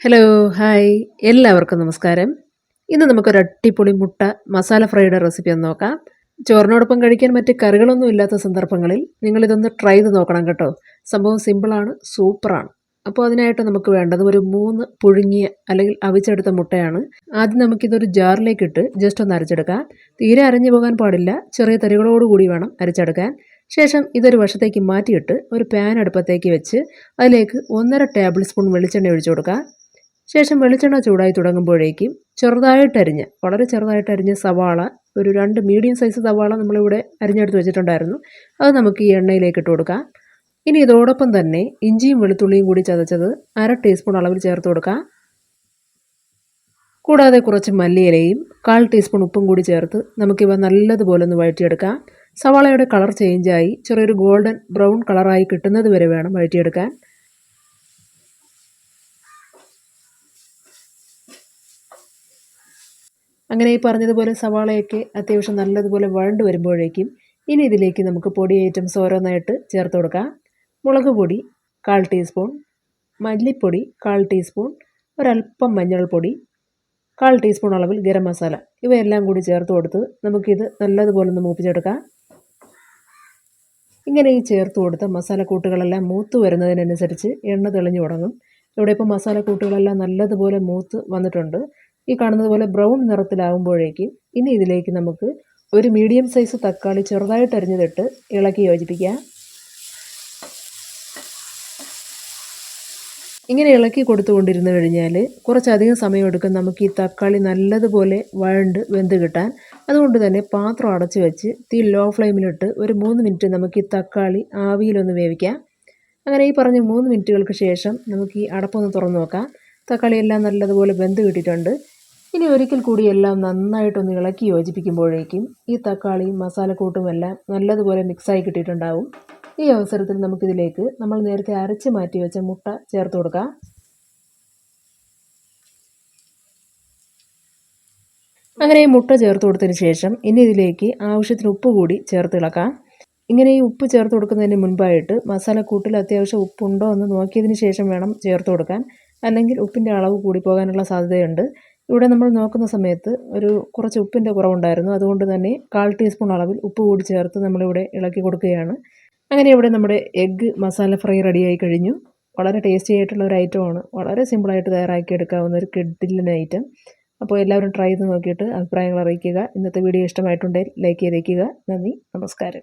Hello hi എല്ലാവർക്കും നമസ്കാരം. ഇന്ന് നമുക്കൊരു അട്ടിപ്പൊളി മുട്ട മസാല ഫ്രൈഡ് റെസിപ്പി ഒന്ന് നോക്കാം. ചോറിനോടൊപ്പം കഴിക്കാൻ മറ്റ് കറികളൊന്നും ഇല്ലാത്ത സന്ദർഭങ്ങളിൽ നിങ്ങളിതൊന്ന് ട്രൈ ചെയ്ത് നോക്കണം കേട്ടോ. സംഭവം സിമ്പിളാണ് സൂപ്പറാണ് അപ്പോൾ അതിനായിട്ട് നമുക്ക് വേണ്ടത് ഒരു മൂന്ന് പുഴുങ്ങിയ അല്ലെങ്കിൽ അവിച്ചെടുത്ത മുട്ടയാണ്. ആദ്യം നമുക്കിതൊരു ജാറിലേക്ക് ഇട്ട് ജസ്റ്റ് ഒന്ന് അരച്ചെടുക്കാം. തീരെ അരഞ്ഞു പോകാൻ പാടില്ല. ചെറിയ തരികളോടുകൂടി വേണം അരച്ചെടുക്കാൻ. ശേഷം ഇതൊരു വശത്തേക്ക് മാറ്റിയിട്ട് ഒരു പാൻ അടുപ്പത്തേക്ക് വെച്ച് അതിലേക്ക് ഒന്നര ടേബിൾ സ്പൂൺ വെളിച്ചെണ്ണ ഒഴിച്ചു കൊടുക്കുക ശേഷം വെളിച്ചെണ്ണ ചൂടായി തുടങ്ങുമ്പോഴേക്കും ചെറുതായിട്ടരിഞ്ഞ് വളരെ ചെറുതായിട്ടരിഞ്ഞ സവാള ഒരു രണ്ട് മീഡിയം സൈസ് സവാള നമ്മളിവിടെ അരിഞ്ഞെടുത്ത് വെച്ചിട്ടുണ്ടായിരുന്നു. അത് നമുക്ക് ഈ എണ്ണയിലേക്ക് ഇട്ട് കൊടുക്കാം. ഇനി ഇതോടൊപ്പം തന്നെ ഇഞ്ചിയും വെളുത്തുള്ളിയും കൂടി ചതച്ചത് അര ടീസ്പൂൺ അളവിൽ ചേർത്ത് കൊടുക്കാം. കൂടാതെ കുറച്ച് മല്ലിയിലയും കാൽ ടീസ്പൂൺ ഉപ്പും കൂടി ചേർത്ത് നമുക്കിവ നല്ലതുപോലെ ഒന്ന് വഴറ്റിയെടുക്കാം. സവാളയുടെ കളർ ചേഞ്ചായി ചെറിയൊരു ഗോൾഡൻ ബ്രൗൺ കളറായി കിട്ടുന്നത് വരെ വേണം വഴറ്റിയെടുക്കാൻ. അങ്ങനെ ഈ പറഞ്ഞതുപോലെ സവാളയൊക്കെ അത്യാവശ്യം നല്ലതുപോലെ വഴണ്ട് വരുമ്പോഴേക്കും ഇനി ഇതിലേക്ക് നമുക്ക് പൊടി ഐറ്റംസ് ഓരോന്നായിട്ട് ചേർത്ത് കൊടുക്കാം. മുളക് പൊടി കാൽ ടീസ്പൂൺ മല്ലിപ്പൊടി കാൽ ടീസ്പൂൺ ഒരല്പം മഞ്ഞൾപ്പൊടി കാൽ ടീസ്പൂൺ അളവിൽ ഗരം മസാല. ഇവയെല്ലാം കൂടി ചേർത്ത് കൊടുത്ത് നമുക്കിത് നല്ലതുപോലെ ഒന്ന് മൂപ്പിച്ചെടുക്കാം. ഇങ്ങനെ ഈ ചേർത്ത് കൊടുത്ത മസാലക്കൂട്ടുകളെല്ലാം മൂത്ത് വരുന്നതിനനുസരിച്ച് എണ്ണ തെളിഞ്ഞു തുടങ്ങും. ഇവിടെ ഇപ്പോൾ മസാലക്കൂട്ടുകളെല്ലാം നല്ലതുപോലെ മൂത്ത് വന്നിട്ടുണ്ട്. ഈ കാണുന്നത് പോലെ ബ്രൗൺ നിറത്തിലാകുമ്പോഴേക്കും ഇനി ഇതിലേക്ക് നമുക്ക് ഒരു മീഡിയം സൈസ് തക്കാളി ചെറുതായിട്ട് അരിഞ്ഞതിട്ട് ഇളക്കി യോജിപ്പിക്കുക ഇങ്ങനെ ഇളക്കി കൊടുത്തുകൊണ്ടിരുന്നു കഴിഞ്ഞാൽ കുറച്ചധികം സമയമെടുക്കും നമുക്ക് ഈ തക്കാളി നല്ലതുപോലെ വഴണ്ട് വെന്ത് കിട്ടാൻ. അതുകൊണ്ട് തന്നെ പാത്രം അടച്ച് വെച്ച് തീ ലോ ഫ്ലെയിമിലിട്ട് ഒരു മൂന്ന് മിനിറ്റ് നമുക്ക് ഈ തക്കാളി ആവിയിലൊന്ന് വേവിക്കാം. അങ്ങനെ ഈ പറഞ്ഞ മൂന്ന് മിനിറ്റുകൾക്ക് ശേഷം നമുക്ക് ഈ അടപ്പൊന്ന് തുറന്നു നോക്കാം. തക്കാളി എല്ലാം നല്ലതുപോലെ വെന്ത് കിട്ടിയിട്ടുണ്ട്. ഇനി ഒരിക്കൽ കൂടി എല്ലാം നന്നായിട്ടൊന്ന് ഇളക്കി യോജിപ്പിക്കുമ്പോഴേക്കും ഈ തക്കാളിയും മസാലക്കൂട്ടുമെല്ലാം നല്ലതുപോലെ മിക്സായി കിട്ടിയിട്ടുണ്ടാവും. ഈ അവസരത്തിൽ നമുക്കിതിലേക്ക് നമ്മൾ നേരത്തെ അരച്ച് മാറ്റി വെച്ച മുട്ട ചേർത്ത് കൊടുക്കാം. അങ്ങനെ ഈ മുട്ട ചേർത്ത് കൊടുത്തതിന് ശേഷം ഇനി ഇതിലേക്ക് ആവശ്യത്തിന് ഉപ്പ് കൂടി ചേർത്ത് ഇളക്കാം. ഇങ്ങനെ ഈ ഉപ്പ് ചേർത്ത് കൊടുക്കുന്നതിന് മുൻപായിട്ട് മസാലക്കൂട്ടിൽ അത്യാവശ്യം ഉപ്പുണ്ടോ എന്ന് നോക്കിയതിന് ശേഷം വേണം ചേർത്ത് കൊടുക്കാൻ. അല്ലെങ്കിൽ ഉപ്പിന്റെ അളവ് കൂടി പോകാനുള്ള സാധ്യതയുണ്ട്. ഇവിടെ നമ്മൾ നോക്കുന്ന സമയത്ത് ഒരു കുറച്ച് ഉപ്പിന്റെ കുറവുണ്ടായിരുന്നു. അതുകൊണ്ട് തന്നെ കാൽ ടീസ്പൂൺ അളവിൽ ഉപ്പ് കൂടി ചേർത്ത് നമ്മളിവിടെ ഇളക്കി കൊടുക്കുകയാണ്. അങ്ങനെ ഇവിടെ നമ്മുടെ എഗ്ഗ് മസാല ഫ്രൈ റെഡിയായി കഴിഞ്ഞു. വളരെ ടേസ്റ്റി ആയിട്ടുള്ള ഒരു ആണ്. വളരെ സിമ്പിളായിട്ട് തയ്യാറാക്കി എടുക്കാവുന്ന ഒരു കിഡിലൻ ഐറ്റം അപ്പോൾ എല്ലാവരും ട്രൈ ചെയ്ത് നോക്കിയിട്ട് അഭിപ്രായങ്ങൾ അറിയിക്കുക. ഇന്നത്തെ വീഡിയോ ഇഷ്ടമായിട്ടുണ്ടെങ്കിൽ ലൈക്ക് ചെയ്തേക്കുക. നന്ദി. നമസ്കാരം.